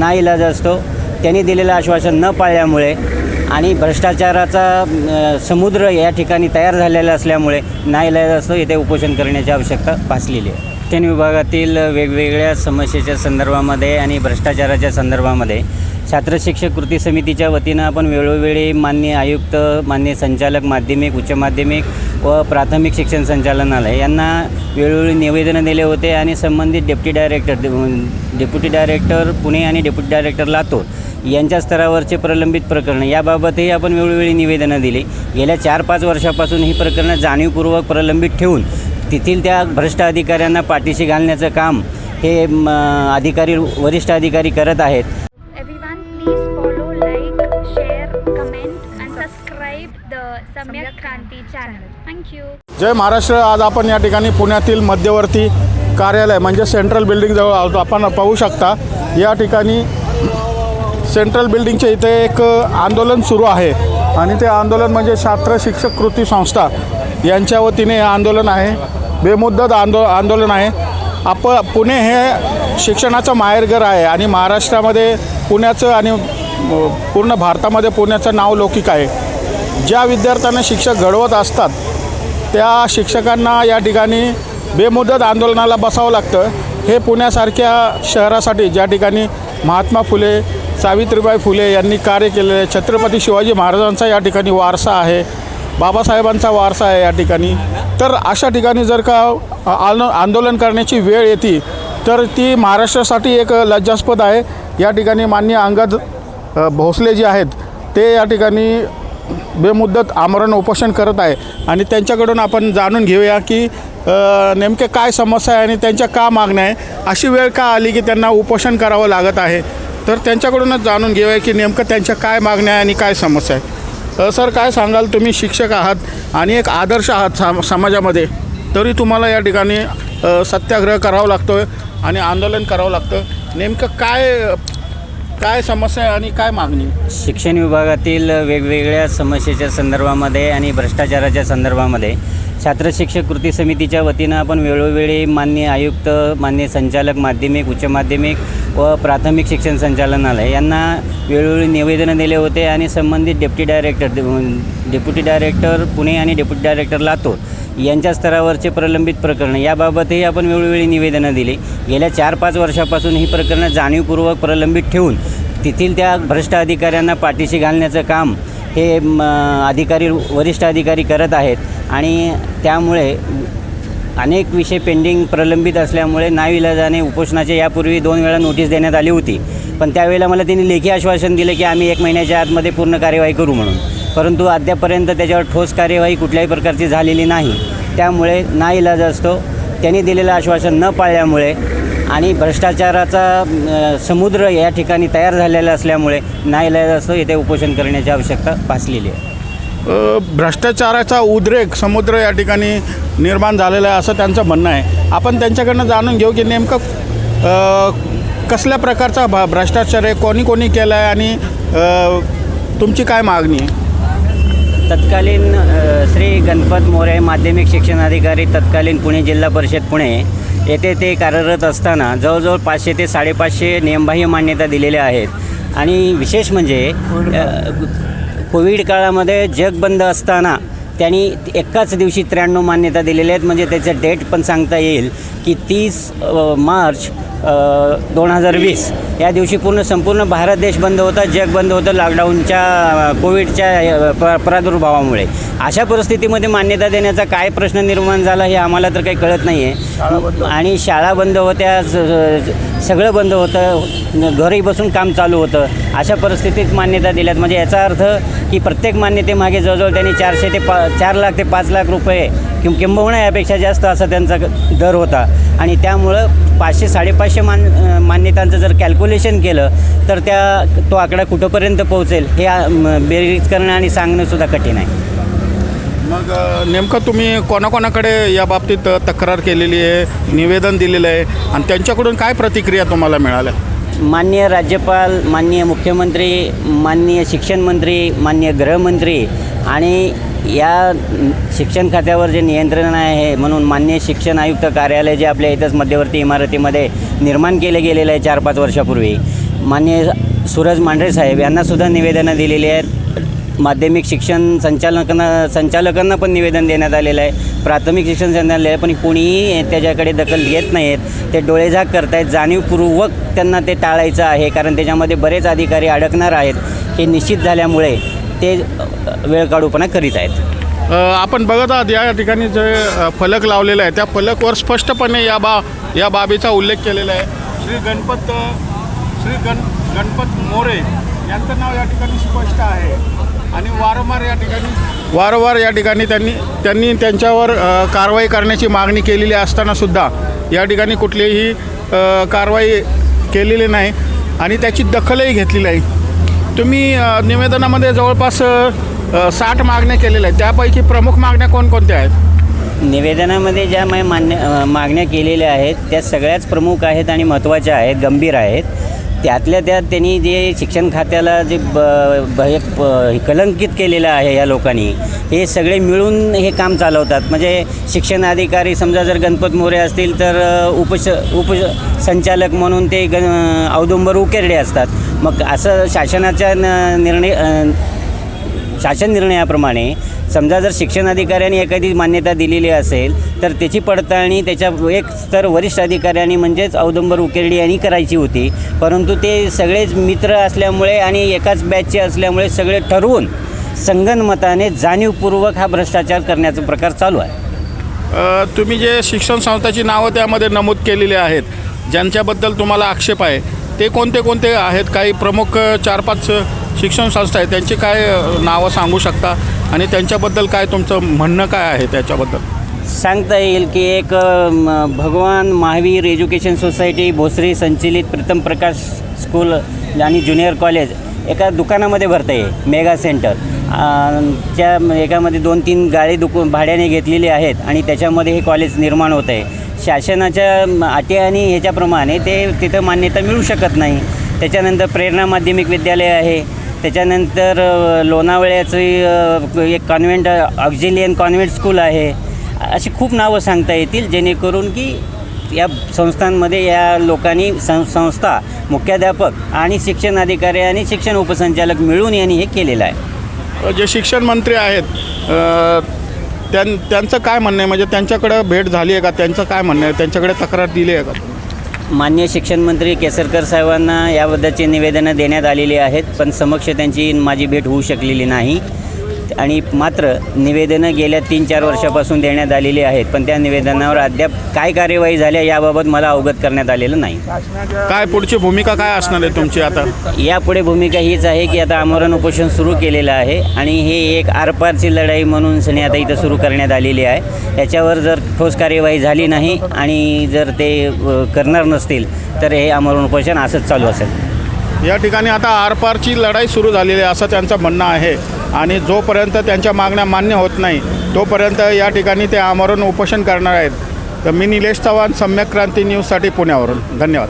नाईलाज असतो. त्यांनी दिलेलं आश्वासन न पाळल्यामुळे आणि भ्रष्टाचाराचा समुद्र या ठिकाणी तयार झालेला असल्यामुळे नाईलाज असतो. इथे उपोषण करण्याची आवश्यकता भासलेली आहे. शिक्षण विभागातील वेगवेगळ्या समस्येच्या संदर्भामध्ये आणि भ्रष्टाचाराच्या संदर्भामध्ये छात्र शिक्षक कृती समितीच्या वतीनं आपण वेळोवेळी मान्य आयुक्त मान्य संचालक माध्यमिक उच्च माध्यमिक व प्राथमिक शिक्षण संचालनालय. यांना वेळोवेळी निवेदनं दिले होते आणि संबंधित deputy director deputy director Pune आणि डेप्युटी डायरेक्टर लातूर यांच्या स्तरावरचे प्रलंबित प्रकरणं. याबाबतही आपण वेळोवेळी निवेदनं दिली. गेल्या चार पाच वर्षापासून ही प्रकरणं जाणीवपूर्वक प्रलंबित ठेवून तेथील त्या भ्रष्ट अधिकाऱ्यांना पाठीशी घालण्याचं काम हे अधिकारी वरिष्ठ अधिकारी करत आहेत. The Samyak Kranti channel. Thank you. जय महाराष्ट्र. आज आपण या ठिकाणी पुण्यातील मध्यवर्ती कार्यालय म्हणजे सेंट्रल बिल्डिंगजवळ आहोत आपण पाहू शकता या ठिकाणी सेंट्रल बिल्डिंगच्या इथे एक आंदोलन सुरू आहे. आणि ते आंदोलन म्हणजे छात्र शिक्षक कृती संस्था यांच्या वतीने हे आंदोलन आहे. बेमुदत आंदो आंदोलन आहे. आप पुणे हे शिक्षणाचं माहेरघर आहे आणि महाराष्ट्रामध्ये पुण्याचं आणि पूर्ण भारतामध्ये पुण्याचं नाव लौकिक आहे. ज्या विद्यार्थ्यांना शिक्षक घडवत असतात त्या शिक्षकांना या ठिकाणी बेमुदत आंदोलनाला बसावं लागतं. हे पुण्यासारख्या शहरासाठी ज्या ठिकाणी महात्मा फुले सावित्रीबाई फुले यांनी कार्य केलेले छत्रपती शिवाजी महाराजांचा या ठिकाणी वारसा आहे बाबासाहेबांचा वारसा आहे या ठिकाणी. तर अशा ठिकाणी जर का आनो आंदोलन करण्याची वेळ येते तर ती महाराष्ट्रासाठी एक लज्जास्पद आहे. या ठिकाणी मान्य अंगद भोसले जे आहेत ते या ठिकाणी बेमुद्दत आमरण उपोषण करत आहे. आणि त्यांच्याकडून आपण जाणून घेऊया की नेमके काय समस्या आहे आणि त्यांच्या का मागण्या आहे अशी वेळ का आली की त्यांना उपोषण करावं लागत आहे? तर त्यांच्याकडूनच जाणून घेऊया की नेमकं त्यांच्या काय मागण्या आहे आणि काय समस्या आहे. सर काय सांगाल? तुम्ही शिक्षक आहात आणि एक आदर्श आहात साम समाजामध्ये. तरी तुम्हाला या ठिकाणी सत्याग्रह करावा लागतो आहे आणि आंदोलन करावं लागतं. नेमकं काय काय समस्या आहे आणि काय मागणी शिक्षण विभागातील वेगवेगळ्या समस्येच्या संदर्भामध्ये आणि भ्रष्टाचाराच्या संदर्भामध्ये छात्र शिक्षक कृती समितीच्या वतीनं आपण वेळोवेळी मान्य आयुक्त मान्य संचालक माध्यमिक उच्च माध्यमिक व प्राथमिक शिक्षण संचालनालय यांना वेळोवेळी निवेदनं दिले होते आणि संबंधित deputy director deputy director Pune आणि डेप्युटी डायरेक्टर लातूर यांच्या स्तरावरचे प्रलंबित प्रकरणं. याबाबतही आपण वेळोवेळी निवेदनं दिली. गेल्या चार पाच वर्षापासून ही प्रकरणं जाणीवपूर्वक प्रलंबित ठेवून तेथील त्या भ्रष्ट अधिकाऱ्यांना पाठीशी घालण्याचं काम हे म, अधिकारी वरिष्ठ अधिकारी करत आहेत. आणि त्यामुळे अनेक विषय पेंडिंग प्रलंबित असल्यामुळे नाविलाजाने उपोषणाचे यापूर्वी दोन वेळा नोटीस देण्यात आली होती. पण त्यावेळेला मला त्यांनी लेखी आश्वासन दिलं की आम्ही एक महिन्याच्या आतमध्ये पूर्ण कार्यवाही करू म्हणून. परंतु अद्यापर्यंत त्याच्यावर ठोस कार्यवाही कुठल्याही प्रकारची झालेली नाही. त्यामुळे नाइलाज असतो त्यांनी दिलेलं आश्वासन न पाळल्यामुळे आणि भ्रष्टाचाराचा समुद्र या ठिकाणी तयार झालेला असल्यामुळे नाइलाज असतो येथे उपोषण करण्याची आवश्यकता भासलेली आहे. भ्रष्टाचाराचा उद्रेक समुद्र या ठिकाणी निर्माण झालेला आहे असं त्यांचं म्हणणं आहे. आपण त्यांच्याकडनं जाणून घेऊ की नेमकं कसल्या प्रकारचा भ्रष्टाचार आहे कोणी कोणी केला आहे आणि तुमची काय मागणी आहे? तत्कालीन श्री गणपत मोरे माध्यमिक शिक्षणाधिकारी तत्कालीन पुणे जिल्हा परिषद पुणे येथे ते कार्यरत असताना जवळजवळ पाचशे ते साडेपाचशे नियमबाह्य मान्यता दिलेल्या आहेत. आणि विशेष म्हणजे कोविड काळामध्ये जग बंद असताना त्यांनी एकाच दिवशी त्र्याण्णव मान्यता दिलेल्या आहेत. म्हणजे त्याचं डेट पण सांगता येईल की तीस मार्च दोन हजार वीस. या दिवशी पूर्ण संपूर्ण भारत देश बंद होता जग बंद होतं लॉकडाऊनच्या कोविडच्या प्र प्रादुर्भावामुळे. अशा परिस्थितीमध्ये मान्यता देण्याचा काय प्रश्न निर्माण झाला हे आम्हाला तर काही कळत नाही आहे आणि शाळा बंद होत्या सगळं बंद होतं घरी बसून काम चालू होतं. अशा परिस्थितीत मान्यता दिल्यात. म्हणजे याचा अर्थ की प्रत्येक मान्यतेमागे जवळजवळ त्यांनी चारशे ते पा चार लाख ते पाच लाख रुपये किं किंबहुना यापेक्षा जास्त असा त्यांचा दर होता. आणि त्यामुळं पाचशे साडेपाचशे मान मान्यतांचं जर कॅल्क्युलेशन केलं तर त्या तो आकडा कुठंपर्यंत पोहोचेल हे बेरीज करणं आणि सांगणंसुद्धा कठीण आहे. मग नेमकं तुम्ही कोणाकोणाकडे या बाबतीत तक्रार केलेली आहे निवेदन दिलेलं आहे आणि त्यांच्याकडून काय प्रतिक्रिया तुम्हाला मिळाल्या? माननीय राज्यपाल माननीय मुख्यमंत्री माननीय शिक्षण मंत्री माननीय गृहमंत्री आणि या शिक्षण खात्यावर जे नियंत्रण आहे म्हणून माननीय शिक्षण आयुक्त कार्यालय जे आपल्या इथंच मध्यवर्ती इमारतीमध्ये निर्माण केले गेलेलं आहे चार पाच वर्षापूर्वी. मान्य सूरज मांढरे साहेब यांनासुद्धा निवेदनं दिलेली आहेत. माध्यमिक शिक्षण संचालकांना संचालकांना पण निवेदन देण्यात आलेलं आहे. प्राथमिक शिक्षण संचालय आहे पण कोणीही त्याच्याकडे दखल घेत नाही आहेत ते डोळेझाक करतायत जाणीवपूर्वक त्यांना ते टाळायचं आहे कारण त्याच्यामध्ये बरेच अधिकारी अडकणार आहेत. हे निश्चित झाल्यामुळे ते वेळ काढूपणा करीत आहेत. अ, आपण बघत आहात या ठिकाणी जे अ, फलक लावलेला आहे त्या फलकवर स्पष्टपणे या बा या बाबीचा उल्लेख केलेला आहे. श्री गणपत श्री गण गणपत मोरे यांचं नाव या ठिकाणी स्पष्ट आहे. आणि वारंवार या ठिकाणी वारंवार या ठिकाणी त्यांनी त्यांनी त्यांच्यावर अ, कारवाई करण्याची मागणी केलेली असताना सुद्धा या ठिकाणी कुठलीही अ, कारवाई केलेली नाही. आणि त्याची दखलही घेतलेली नाही तुम्ही निवेदनामध्ये जवळपास साठ मागण्या केलेल्या आहेत. त्यापैकी प्रमुख मागण्या कोणकोणत्या आहेत? निवेदनामध्ये ज्या मै मान्य मागण्या केलेल्या आहेत त्या सगळ्याच प्रमुख आहेत आणि महत्त्वाच्या आहेत गंभीर आहेत. त्यातल्या त्यात त्यांनी जे शिक्षण खात्याला जे ब ब- हे प- कलंकित केलेलं आहे या लोकांनी हे सगळे मिळून हे काम चालवतात. म्हणजे शिक्षण अधिकारी समजा जर गणपत मोरे असतील तर अ, उपश उपसंचालक म्हणून ते गण औदुंबर उकेरडे असतात. मग असं शासनाच्या न- निर्णय शासन निर्णयाप्रमाणे समजा जर शिक्षण अधिकाऱ्यांनी एखादी मान्यता दिलेली असेल तर त्याची पडताळणी त्याच्या एक स्तर वरिष्ठ अधिकाऱ्यांनी म्हणजेच औदंबर उकेरडी यांनी करायची होती. परंतु ते सगळेच मित्र असल्यामुळे आणि एकाच बॅचचे असल्यामुळे सगळे ठरवून संगनमताने जाणीवपूर्वक हा भ्रष्टाचार करण्याचा प्रकार चालू आहे. तुम्ही जे शिक्षण संस्थाची नावं त्यामध्ये नमूद केलेली आहेत ज्यांच्याबद्दल तुम्हाला आक्षेप आहे ते कोणते कोणते आहेत? काही प्रमुख चार पाच शिक्षण संस्था आहेत. त्यांची काय नावं सांगू शकता? आणि त्यांच्याबद्दल काय तुमचं म्हणणं काय आहे त्याच्याबद्दल? सांगता येईल की एक म, भगवान महावीर एज्युकेशन सोसायटी भोसरी संचलित प्रथम प्रकाश स्कूल आणि ज्युनियर कॉलेज एका दुकानामध्ये भरता येईल मेगा सेंटर. च्या एकामध्ये दोन तीन गाडी दुक भाड्याने घेतलेली आहेत आणि त्याच्यामध्ये हे कॉलेज निर्माण होत आहे. शासनाच्या अटी आणि ह्याच्याप्रमाणे ते तिथं मान्यता मिळू शकत नाही. त्याच्यानंतर प्रेरणा माध्यमिक विद्यालय आहे. त्याच्यानंतर लोणावळ्याचं एक कॉन्व्हेंट ऑक्झिलियन कॉन्व्हेंट स्कूल आहे. अशी खूप नावं सांगता येतील जेणेकरून की या संस्थांमध्ये या लोकांनी सं संस्था मुख्याध्यापक आणि शिक्षण अधिकारी आणि शिक्षण उपसंचालक मिळून यांनी हे केलेलं आहे. जे शिक्षण मंत्री आहेत त्यां त्यांचं काय म्हणणं आहे? म्हणजे त्यांच्याकडं भेट झाली आहे का? त्यांचं काय म्हणणं आहे? त्यांच्याकडे तक्रार दिली आहे का? मान्य शिक्षण मंत्री केसरकर साहेबांना याबद्दलची निवेदनं देण्यात आलेली आहेत पण समक्ष त्यांची माझी भेट होऊ शकलेली नाही. आणि मात्र निवेदनं गेल्या तीन चार वर्षापासून देण्यात आलेली आहेत. पण त्या निवेदनावर अद्याप काय कार्यवाही झाल्या याबाबत मला अवगत करण्यात आलेलं नाही. काय पुढची भूमिका काय असणार आहे तुमची आता? यापुढे भूमिका हीच आहे की आता आमरण उपोषण सुरू केलेलं आहे आणि हे एक आरपारची लढाई म्हणून सनी आता इथं सुरू करण्यात आलेली आहे. याच्यावर जर ठोस कार्यवाही झाली नाही आणि जर ते करणार नसतील तर हे आमरण उपोषण असंच चालू असेल. या ठिकाणी आता आरपारची लढाई सुरू झालेली आहे असं त्यांचं म्हणणं आहे. आणि जोपर्यंत त्यांच्या मागण्या मान्य होत नाही तोपर्यंत या ठिकाणी ते आमरण उपोषण करणार आहेत. तर मी निलेश चव्हाण सम्यक क्रांती न्यूजसाठी पुण्यावरून. धन्यवाद.